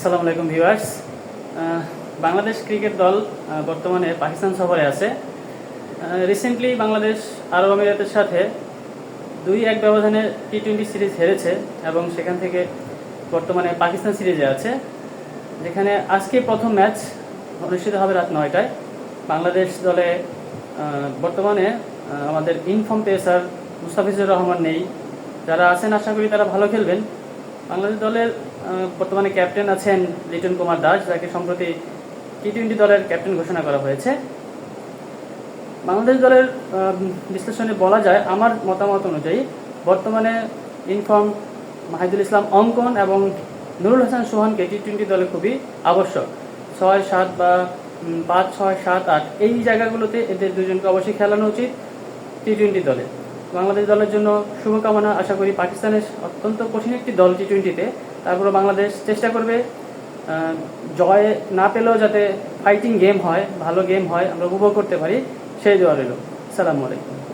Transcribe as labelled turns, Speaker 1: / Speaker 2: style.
Speaker 1: আসসালামু আলাইকুম viewers. Bangladesh cricket দল বর্তমানে পাকিস্তান সফরে আছে। রিসেন্টলি বাংলাদেশ আরব আমিরাতের সাথে দুই এক ব্যবধানে টি টোয়েন্টি সিরিজ হেরেছে এবং সেখান থেকে বর্তমানে পাকিস্তান সিরিজে আছে। যেখানে আজকে প্রথম ম্যাচ অনুষ্ঠিত হবে রাত নয়টায়। বাংলাদেশ দলে বর্তমানে আমাদের ইনফর্ম পেসার মুস্তাফিজুর রহমান নেই। যারা আছেন, আশা করি তারা ভালো খেলবেন। বাংলাদেশ দলের বর্তমানে ক্যাপ্টেন আছেন লিটন কুমার দাস, যাকে সম্প্রতি টি টোয়েন্টি দলের ক্যাপ্টেন ঘোষণা করা হয়েছে। বাংলাদেশ দলের বিশ্লেষণে বলা যায়, আমার মতামত অনুযায়ী বর্তমানে ইনফর্ম মাহিদুল ইসলাম অঙ্কন এবং নুরুল হাসান সোহানকে টি টোয়েন্টি দলে খুবই আবশ্যক। ছয় সাত বা পাঁচ, ছয়, সাত, আট, এই জায়গাগুলোতে এদের দুজনকে অবশ্যই খেলানো উচিত টি টোয়েন্টি দলে। বাংলাদেশ দলের জন্য শুভকামনা আশা করি পাকিস্তানের অত্যন্ত কঠিন একটি দল টি টোয়েন্টিতে তারপরে বাংলাদেশ চেষ্টা করবে জয় না পেলেও যাতে ফাইটিং গেম হয়, ভালো গেম হয়, আমরা উপভোগ করতে পারি। সেই জয় রইল। সালামু আলাইকুম।